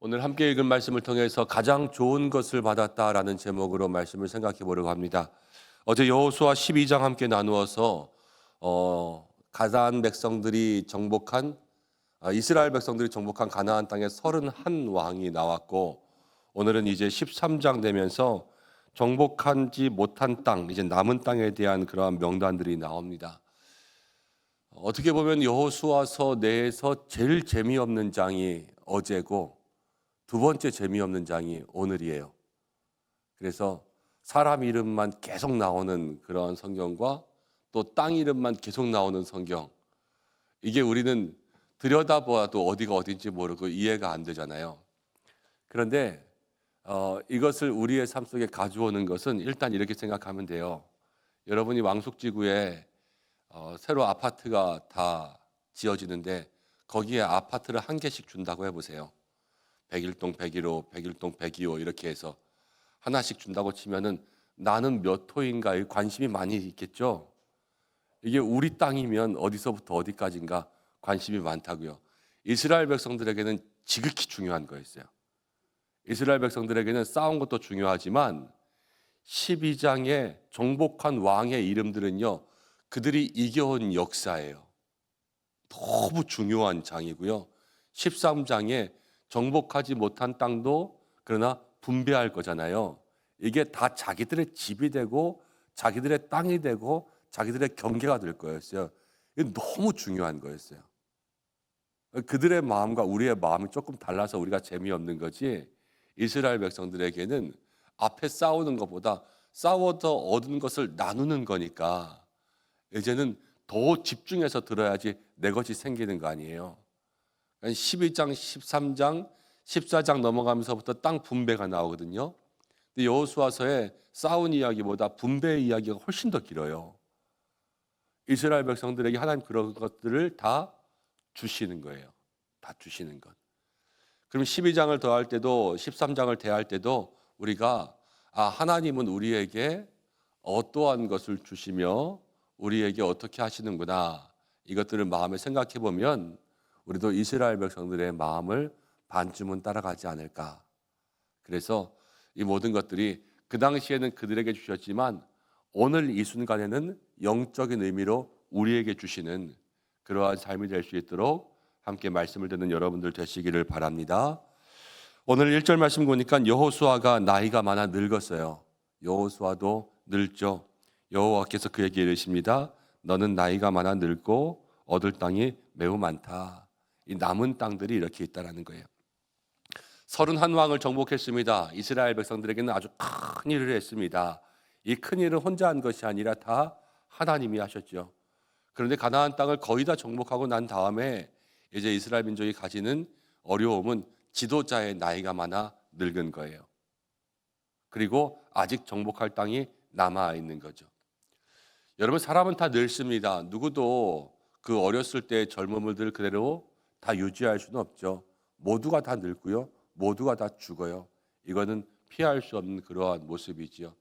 오늘 함께 읽은 말씀을 통해서 가장 좋은 것을 받았다라는 제목으로 말씀을 생각해 보려고 합니다. 어제 여호수아 12장 함께 나누어서 어, 가나안 백성들이 정복한 아, 이스라엘 백성들이 정복한 가나안 땅에 31 왕이 나왔고 오늘은 이제 13장 되면서 정복하지 못한 땅, 이제 남은 땅에 대한 그러한 명단들이 나옵니다. 어떻게 보면 여호수아서 내에서 제일 재미없는 장이 어제고 두 번째 재미없는 장이 오늘이에요. 그래서 사람 이름만 계속 나오는 그런 성경과 또 땅 이름만 계속 나오는 성경. 이게 우리는 들여다보아도 어디가 어딘지 모르고 이해가 안 되잖아요. 그런데 어, 이것을 우리의 삶 속에 가져오는 것은 일단 이렇게 생각하면 돼요. 여러분이 왕숙지구에 어, 새로 아파트가 다 지어지는데 거기에 아파트를 한 개씩 준다고 해보세요. 101동 101호, 101동 102호 이렇게 해서 하나씩 준다고 치면은 나는 몇 호인가에 관심이 많이 있겠죠. 이게 우리 땅이면 어디서부터 어디까지인가 관심이 많다고요. 이스라엘 백성들에게는 지극히 중요한 거였어요. 이스라엘 백성들에게는 싸운 것도 중요하지만 12장의 정복한 왕의 이름들은요. 그들이 이겨온 역사예요. 너무 중요한 장이고요. 13장에 정복하지 못한 땅도 그러나 분배할 거잖아요. 이게 다 자기들의 집이 되고 자기들의 땅이 되고 자기들의 경계가 될 거였어요. 이게 너무 중요한 거였어요. 그들의 마음과 우리의 마음이 조금 달라서 우리가 재미없는 거지. 이스라엘 백성들에게는 앞에 싸우는 것보다 싸워서 얻은 것을 나누는 거니까 이제는 더 집중해서 들어야지 내 것이 생기는 거 아니에요. 12장, 13장, 14장 넘어가면서부터 땅 분배가 나오거든요. 근데 여호수아서에 싸운 이야기보다 분배 이야기가 훨씬 더 길어요. 이스라엘 백성들에게 하나님 그런 것들을 다 주시는 거예요. 다 주시는 것. 그럼 12장을 더할 때도 13장을 대할 때도 우리가 아 하나님은 우리에게 어떠한 것을 주시며 우리에게 어떻게 하시는구나 이것들을 마음에 생각해 보면 우리도 이스라엘 백성들의 마음을 반쯤은 따라가지 않을까. 그래서 이 모든 것들이 그 당시에는 그들에게 주셨지만 오늘 이 순간에는 영적인 의미로 우리에게 주시는 그러한 삶이 될 수 있도록 함께 말씀을 듣는 여러분들 되시기를 바랍니다. 오늘 1절 말씀 보니까 여호수아가 나이가 많아 늙었어요. 여호수아도 늙죠. 여호와께서 그에게 이르십니다. 너는 나이가 많아 늙고 얻을 땅이 매우 많다. 이 남은 땅들이 이렇게 있다라는 거예요. 서른 한 왕을 정복했습니다. 이스라엘 백성들에게는 아주 큰 일을 했습니다. 이 큰 일은 혼자 한 것이 아니라 다 하나님이 하셨죠. 그런데 가나안 땅을 거의 다 정복하고 난 다음에 이제 이스라엘 민족이 가지는 어려움은 지도자의 나이가 많아 늙은 거예요. 그리고 아직 정복할 땅이 남아 있는 거죠. 여러분 사람은 다 늙습니다. 누구도 그 어렸을 때의 젊음을 늘 그대로 다 유지할 수는 없죠. 모두가 다 늙고요. 모두가 다 죽어요. 이거는 피할 수 없는 그러한 모습이지요.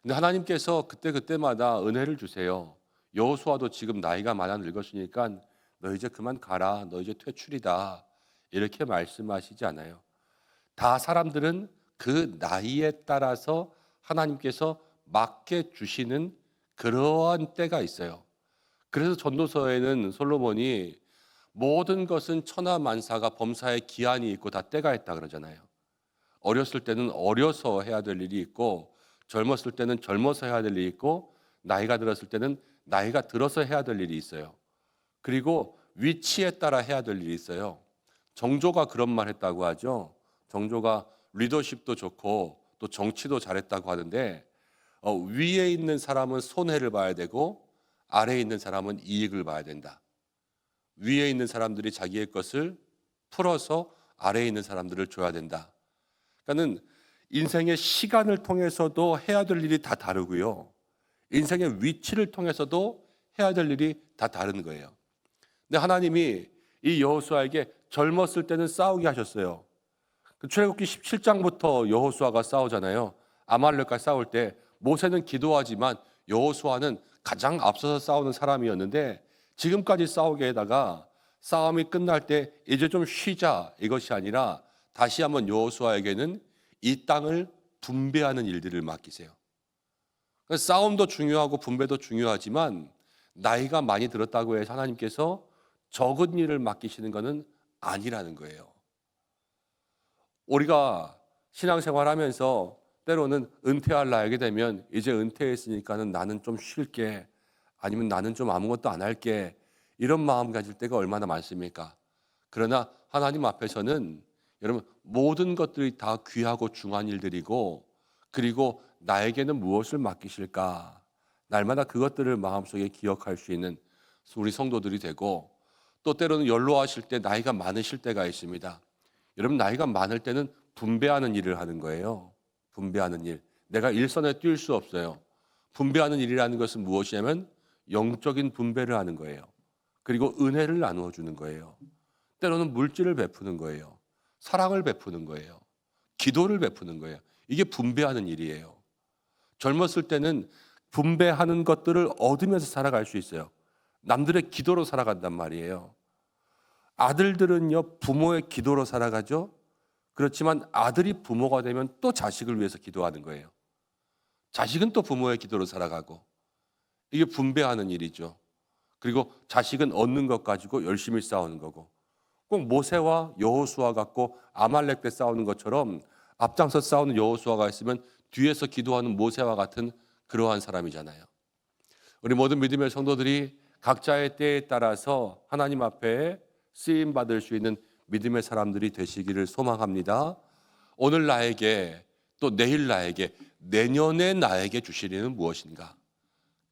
근데 하나님께서 그때 그때마다 은혜를 주세요. 여호수아도 지금 나이가 많아 늙었으니까 너 이제 그만 가라. 너 이제 퇴출이다. 이렇게 말씀하시지 않아요. 다 사람들은 그 나이에 따라서 하나님께서 맡겨 주시는 그러한 때가 있어요. 그래서 전도서에는 솔로몬이 모든 것은 천하 만사가 범사의 기한이 있고 다 때가 있다 그러잖아요. 어렸을 때는 어려서 해야 될 일이 있고 젊었을 때는 젊어서 해야 될 일이 있고 나이가 들었을 때는 나이가 들어서 해야 될 일이 있어요. 그리고 위치에 따라 해야 될 일이 있어요. 정조가 그런 말 했다고 하죠. 정조가 리더십도 좋고 또 정치도 잘했다고 하는데 어, 위에 있는 사람은 손해를 봐야 되고 아래에 있는 사람은 이익을 봐야 된다. 위에 있는 사람들이 자기의 것을 풀어서 아래에 있는 사람들을 줘야 된다. 그러니까는 인생의 시간을 통해서도 해야 될 일이 다 다르고요. 인생의 위치를 통해서도 해야 될 일이 다 다른 거예요. 근데 하나님이 이 여호수아에게 젊었을 때는 싸우게 하셨어요. 그 출애굽기 17장부터 여호수아가 싸우잖아요. 아말렉과 싸울 때 모세는 기도하지만 여호수아는 가장 앞서서 싸우는 사람이었는데 지금까지 싸우게 해다가 싸움이 끝날 때 이제 좀 쉬자 이것이 아니라 다시 한번 여호수아에게는 이 땅을 분배하는 일들을 맡기세요. 그러니까 싸움도 중요하고 분배도 중요하지만 나이가 많이 들었다고 해서 하나님께서 적은 일을 맡기시는 것은 아니라는 거예요. 우리가 신앙생활 하면서 때로는 은퇴할 나이게 되면 이제 은퇴했으니까는 나는 좀 쉴게 아니면 나는 좀 아무것도 안 할게 이런 마음 가질 때가 얼마나 많습니까? 그러나 하나님 앞에서는 여러분 모든 것들이 다 귀하고 중한 일들이고 그리고 나에게는 무엇을 맡기실까? 날마다 그것들을 마음속에 기억할 수 있는 우리 성도들이 되고 또 때로는 연로하실 때 나이가 많으실 때가 있습니다. 여러분 나이가 많을 때는 분배하는 일을 하는 거예요. 분배하는 일. 내가 일선에 뛸 수 없어요. 분배하는 일이라는 것은 무엇이냐면 영적인 분배를 하는 거예요. 그리고 은혜를 나누어 주는 거예요. 때로는 물질을 베푸는 거예요. 사랑을 베푸는 거예요. 기도를 베푸는 거예요. 이게 분배하는 일이에요. 젊었을 때는 분배하는 것들을 얻으면서 살아갈 수 있어요. 남들의 기도로 살아간단 말이에요. 아들들은요, 부모의 기도로 살아가죠. 그렇지만 아들이 부모가 되면 또 자식을 위해서 기도하는 거예요. 자식은 또 부모의 기도로 살아가고 이게 분배하는 일이죠. 그리고 자식은 얻는 것 가지고 열심히 싸우는 거고 꼭 모세와 여호수아 같고 아말렉 때 싸우는 것처럼 앞장서 싸우는 여호수아가 있으면 뒤에서 기도하는 모세와 같은 그러한 사람이잖아요. 우리 모든 믿음의 성도들이 각자의 때에 따라서 하나님 앞에 쓰임 받을 수 있는 믿음의 사람들이 되시기를 소망합니다. 오늘 나에게 또 내일 나에게 내년에 나에게 일은 무엇인가?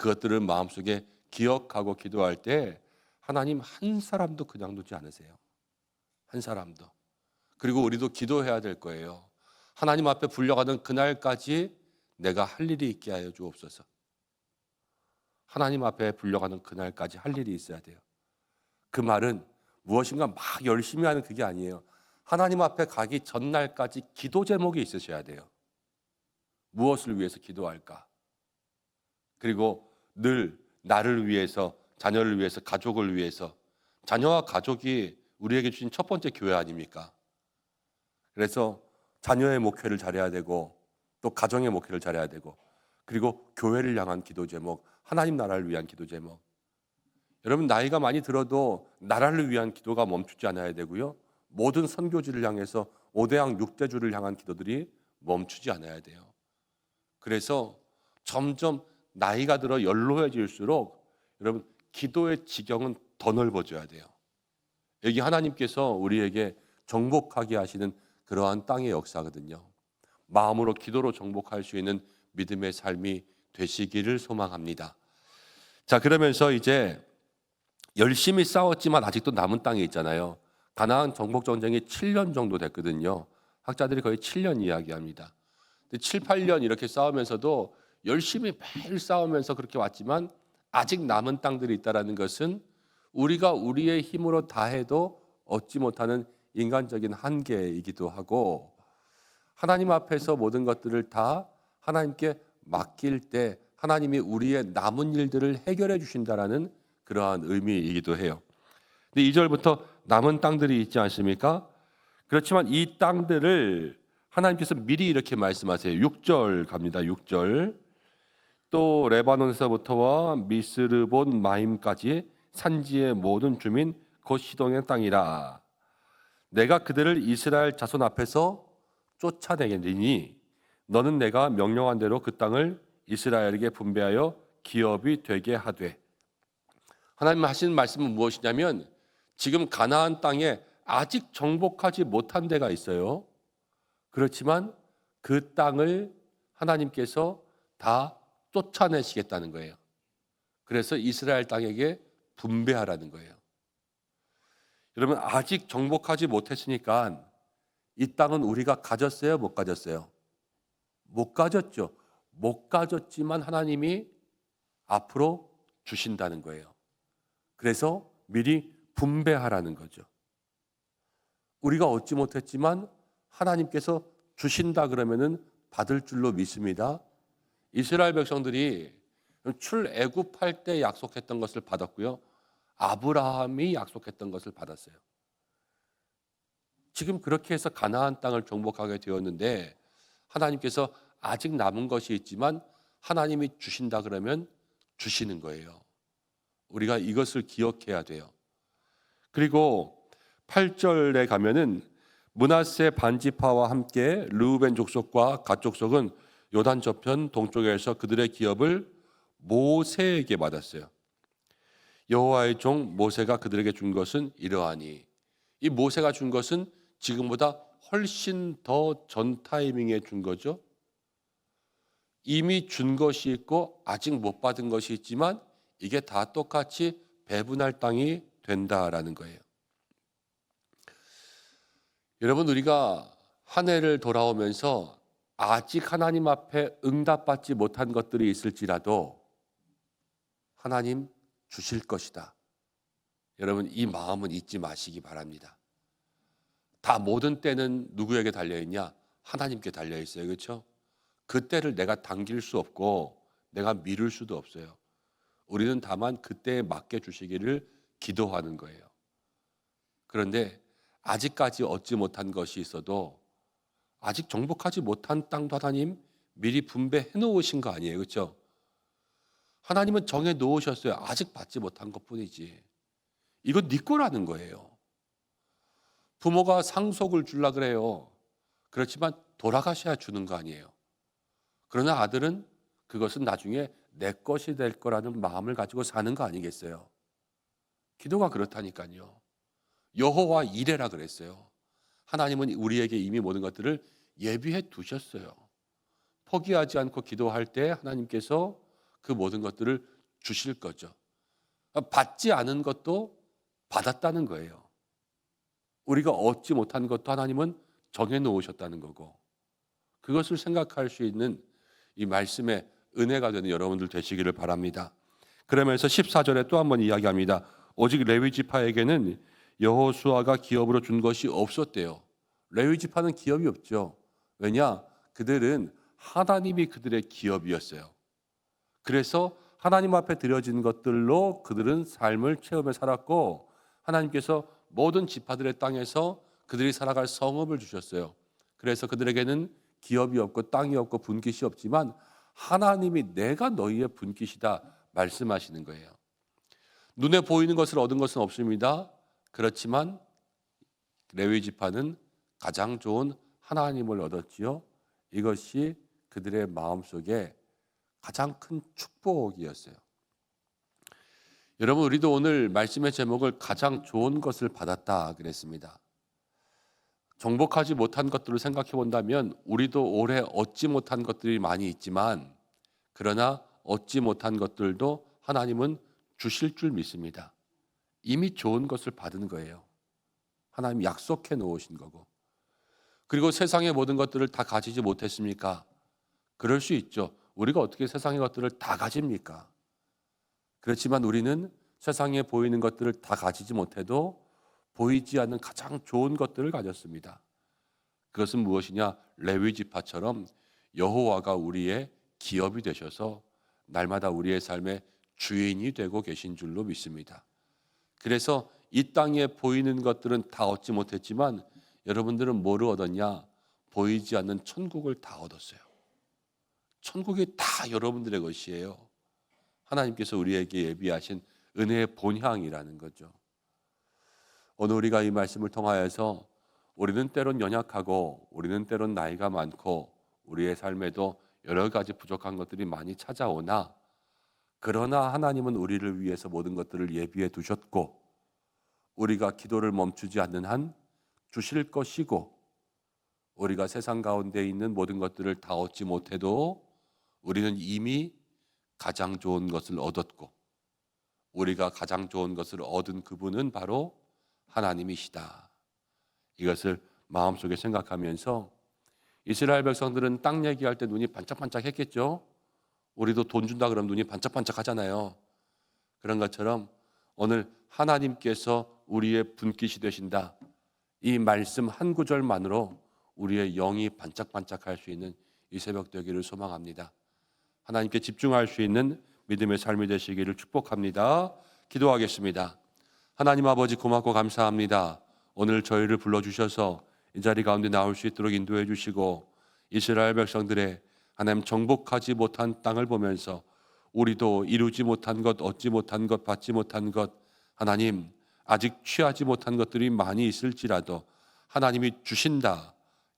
그것들을 마음속에 기억하고 기도할 때 하나님 한 사람도 그냥 두지 않으세요. 한 사람도. 그리고 우리도 기도해야 될 거예요. 하나님 앞에 불려가는 그날까지 내가 할 일이 있게 하여 주옵소서. 하나님 앞에 불려가는 그날까지 할 일이 있어야 돼요. 그 말은 무엇인가 막 열심히 하는 그게 아니에요. 하나님 앞에 가기 전날까지 기도 제목이 있으셔야 돼요. 무엇을 위해서 기도할까? 그리고 늘 나를 위해서, 자녀를 위해서, 가족을 위해서, 자녀와 가족이 우리에게 주신 첫 번째 교회 아닙니까? 그래서 자녀의 목회를 잘해야 되고, 또 가정의 목회를 잘해야 되고, 그리고 교회를 향한 기도 제목, 하나님 나라를 위한 기도 제목. 여러분 나이가 많이 들어도 나라를 위한 기도가 멈추지 않아야 되고요. 모든 선교지를 향해서 오대양 육대주를 향한 기도들이 멈추지 않아야 돼요. 그래서 점점 나이가 들어 연로해질수록 여러분 기도의 지경은 더 넓어져야 돼요. 여기 하나님께서 우리에게 정복하게 하시는 그러한 땅의 역사거든요. 마음으로 기도로 정복할 수 있는 믿음의 삶이 되시기를 소망합니다. 자, 그러면서 이제 열심히 싸웠지만 아직도 남은 땅에 있잖아요. 가나안 정복 전쟁이 7년 정도 됐거든요. 학자들이 거의 7년 이야기합니다. 7, 8년 이렇게 싸우면서도 열심히 매일 싸우면서 그렇게 왔지만 아직 남은 땅들이 있다라는 것은 우리가 우리의 힘으로 다 해도 얻지 못하는 인간적인 한계이기도 하고 하나님 앞에서 모든 것들을 다 하나님께 맡길 때 하나님이 우리의 남은 일들을 해결해 주신다라는 그러한 의미이기도 해요. 근데 2절부터 남은 땅들이 있지 않습니까? 그렇지만 이 땅들을 하나님께서 미리 이렇게 말씀하세요. 6절 갑니다. 6절. 또 레바논에서부터와 미스르본 마임까지 산지의 모든 주민 곧 시동의 땅이라. 내가 그들을 이스라엘 자손 앞에서 쫓아내겠니? 너는 내가 명령한 대로 그 땅을 이스라엘에게 분배하여 기업이 되게 하되. 하나님 하시는 말씀은 무엇이냐면 지금 가나안 땅에 아직 정복하지 못한 데가 있어요. 그렇지만 그 땅을 하나님께서 다 쫓아내시겠다는 거예요. 그래서 이스라엘 땅에게 분배하라는 거예요. 여러분 아직 정복하지 못했으니까 이 땅은 우리가 가졌어요, 못 가졌어요? 못 가졌죠. 못 가졌지만 하나님이 앞으로 주신다는 거예요. 그래서 미리 분배하라는 거죠. 우리가 얻지 못했지만 하나님께서 주신다 그러면은 받을 줄로 믿습니다. 이스라엘 백성들이 출애굽할 때 약속했던 것을 받았고요. 아브라함이 약속했던 것을 받았어요. 지금 그렇게 해서 가나안 땅을 정복하게 되었는데 하나님께서 아직 남은 것이 있지만 하나님이 주신다 그러면 주시는 거예요. 우리가 이것을 기억해야 돼요. 그리고 8절에 가면은 문하세 반지파와 함께 르우벤 족속과 갓 족속은 요단 저편 동쪽에서 그들의 기업을 모세에게 받았어요. 여호와의 종 모세가 그들에게 준 것은 이러하니 이 모세가 준 것은 지금보다 훨씬 더 전 타이밍에 준 거죠. 이미 준 것이 있고 아직 못 받은 것이 있지만 이게 다 똑같이 배분할 땅이 된다라는 거예요. 여러분 우리가 한 해를 돌아오면서 아직 하나님 앞에 응답받지 못한 것들이 있을지라도 하나님 주실 것이다. 여러분 이 마음은 잊지 마시기 바랍니다. 다 모든 때는 누구에게 달려 있냐? 하나님께 달려 있어요. 그렇죠? 그 때를 내가 당길 수 없고 내가 미룰 수도 없어요. 우리는 다만 그때에 맞게 주시기를 기도하는 거예요. 그런데 아직까지 얻지 못한 것이 있어도 아직 정복하지 못한 땅도 하나님 미리 분배해 놓으신 거 아니에요. 그렇죠? 하나님은 정해 놓으셨어요. 아직 받지 못한 것뿐이지. 이건 네 거라는 거예요. 부모가 상속을 줄라 그래요. 그렇지만 돌아가셔야 주는 거 아니에요. 그러나 아들은 그것은 나중에 내 것이 될 거라는 마음을 가지고 사는 거 아니겠어요? 기도가 그렇다니까요. 여호와 이래라 그랬어요. 하나님은 우리에게 이미 모든 것들을 예비해 두셨어요. 포기하지 않고 기도할 때 하나님께서 그 모든 것들을 주실 거죠. 받지 않은 것도 받았다는 거예요. 우리가 얻지 못한 것도 하나님은 정해 놓으셨다는 거고 그것을 생각할 수 있는 이 말씀의 은혜가 되는 여러분들 되시기를 바랍니다. 그러면서 14절에 또 한 번 이야기합니다. 오직 레위 지파에게는 여호수아가 기업으로 준 것이 없었대요. 레위 지파는 기업이 없죠. 왜냐? 그들은 하나님이 그들의 기업이었어요. 그래서 하나님 앞에 드려진 것들로 그들은 삶을 체험해 살았고 하나님께서 모든 지파들의 땅에서 그들이 살아갈 성읍을 주셨어요. 그래서 그들에게는 기업이 없고 땅이 없고 분깃이 없지만 하나님이 내가 너희의 분깃이다 말씀하시는 거예요. 눈에 보이는 것을 얻은 것은 없습니다. 그렇지만 레위 지파는 가장 좋은 하나님을 얻었지요. 이것이 그들의 마음속에 가장 큰 축복이었어요. 여러분 우리도 오늘 말씀의 제목을 가장 좋은 것을 받았다 그랬습니다. 정복하지 못한 것들을 생각해 본다면 우리도 올해 얻지 못한 것들이 많이 있지만 그러나 얻지 못한 것들도 하나님은 주실 줄 믿습니다. 이미 좋은 것을 받은 거예요. 하나님 약속해 놓으신 거고. 그리고 세상의 모든 것들을 다 가지지 못했습니까? 그럴 수 있죠. 우리가 어떻게 세상의 것들을 다 가집니까? 그렇지만 우리는 세상에 보이는 것들을 다 가지지 못해도 보이지 않는 가장 좋은 것들을 가졌습니다. 그것은 무엇이냐? 레위 지파처럼 여호와가 우리의 기업이 되셔서 날마다 우리의 삶의 주인이 되고 계신 줄로 믿습니다. 그래서 이 땅에 보이는 것들은 다 얻지 못했지만 여러분들은 뭐를 얻었냐? 보이지 않는 천국을 다 얻었어요. 천국이 다 여러분들의 것이에요. 하나님께서 우리에게 예비하신 은혜의 본향이라는 거죠. 오늘 우리가 이 말씀을 통하여서 우리는 때론 연약하고 우리는 때론 나이가 많고 우리의 삶에도 여러 가지 부족한 것들이 많이 찾아오나 그러나 하나님은 우리를 위해서 모든 것들을 예비해 두셨고 우리가 기도를 멈추지 않는 한 주실 것이고 우리가 세상 가운데 있는 모든 것들을 다 얻지 못해도 우리는 이미 가장 좋은 것을 얻었고 우리가 가장 좋은 것을 얻은 그분은 바로 하나님이시다. 이것을 마음속에 생각하면서 이스라엘 백성들은 땅 얘기할 때 눈이 반짝반짝 했겠죠. 우리도 돈 준다 그러면 눈이 반짝반짝 하잖아요. 그런 것처럼 오늘 하나님께서 우리의 분깃이 되신다. 이 말씀 한 구절만으로 우리의 영이 반짝반짝할 수 있는 이 새벽 되기를 소망합니다. 하나님께 집중할 수 있는 믿음의 삶이 되시기를 축복합니다. 기도하겠습니다. 하나님 아버지 고맙고 감사합니다. 오늘 저희를 불러주셔서 이 자리 가운데 나올 수 있도록 인도해 주시고 이스라엘 백성들의 하나님 정복하지 못한 땅을 보면서 우리도 이루지 못한 것, 얻지 못한 것, 받지 못한 것, 하나님 아직 취하지 못한 것들이 많이 있을지라도 하나님이 주신다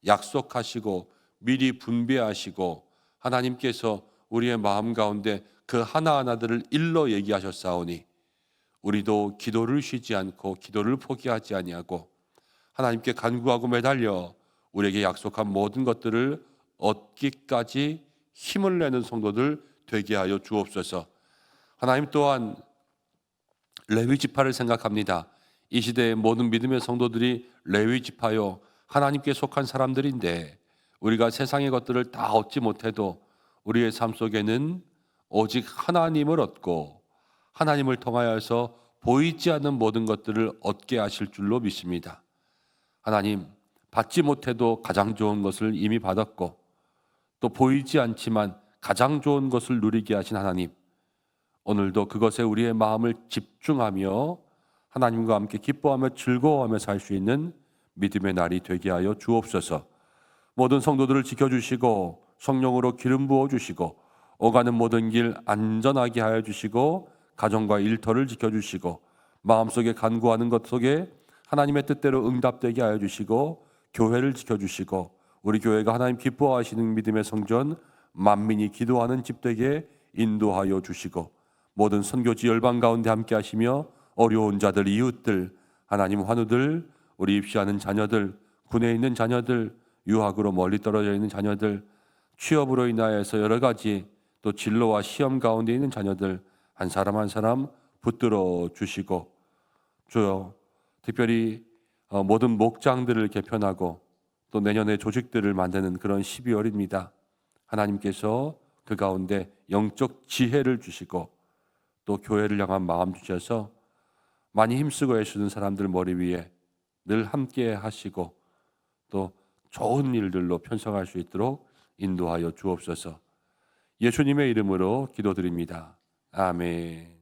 약속하시고 미리 분배하시고 하나님께서 우리의 마음 가운데 그 하나하나들을 일러 얘기하셨사오니 우리도 기도를 쉬지 않고 기도를 포기하지 아니하고 하나님께 간구하고 매달려 우리에게 약속한 모든 것들을 얻기까지 힘을 내는 성도들 되게 하여 주옵소서. 하나님 또한 레위 지파를 생각합니다. 이 시대의 모든 믿음의 성도들이 레위 지파요 하나님께 속한 사람들인데 우리가 세상의 것들을 다 얻지 못해도 우리의 삶 속에는 오직 하나님을 얻고 하나님을 통하여서 보이지 않는 모든 것들을 얻게 하실 줄로 믿습니다. 하나님 받지 못해도 가장 좋은 것을 이미 받았고 또 보이지 않지만 가장 좋은 것을 누리게 하신 하나님 오늘도 그것에 우리의 마음을 집중하며 하나님과 함께 기뻐하며 즐거워하며 살 수 있는 믿음의 날이 되게 하여 주옵소서. 모든 성도들을 지켜주시고 성령으로 기름 부어 주시고 오가는 모든 길 안전하게 하여 주시고 가정과 일터를 지켜 주시고 마음속에 간구하는 것 속에 하나님의 뜻대로 응답되게 하여 주시고 교회를 지켜 주시고 우리 교회가 하나님 기뻐하시는 믿음의 성전 만민이 기도하는 집 되게 인도하여 주시고 모든 선교지 열방 가운데 함께 하시며 어려운 자들 이웃들 하나님 환우들 우리 입시하는 자녀들 군에 있는 자녀들 유학으로 멀리 떨어져 있는 자녀들 취업으로 인하여서 여러 가지 또 진로와 시험 가운데 있는 자녀들 한 사람 한 사람 붙들어 주시고 주여 특별히 어, 모든 목장들을 개편하고 또 내년에 조직들을 만드는 그런 12월입니다. 하나님께서 그 가운데 영적 지혜를 주시고 또 교회를 향한 마음 주셔서 많이 힘쓰고 애쓰는 사람들 머리 위에 늘 함께 하시고 또 좋은 일들로 편성할 수 있도록 인도하여 주옵소서. 예수님의 이름으로 기도드립니다. 아멘.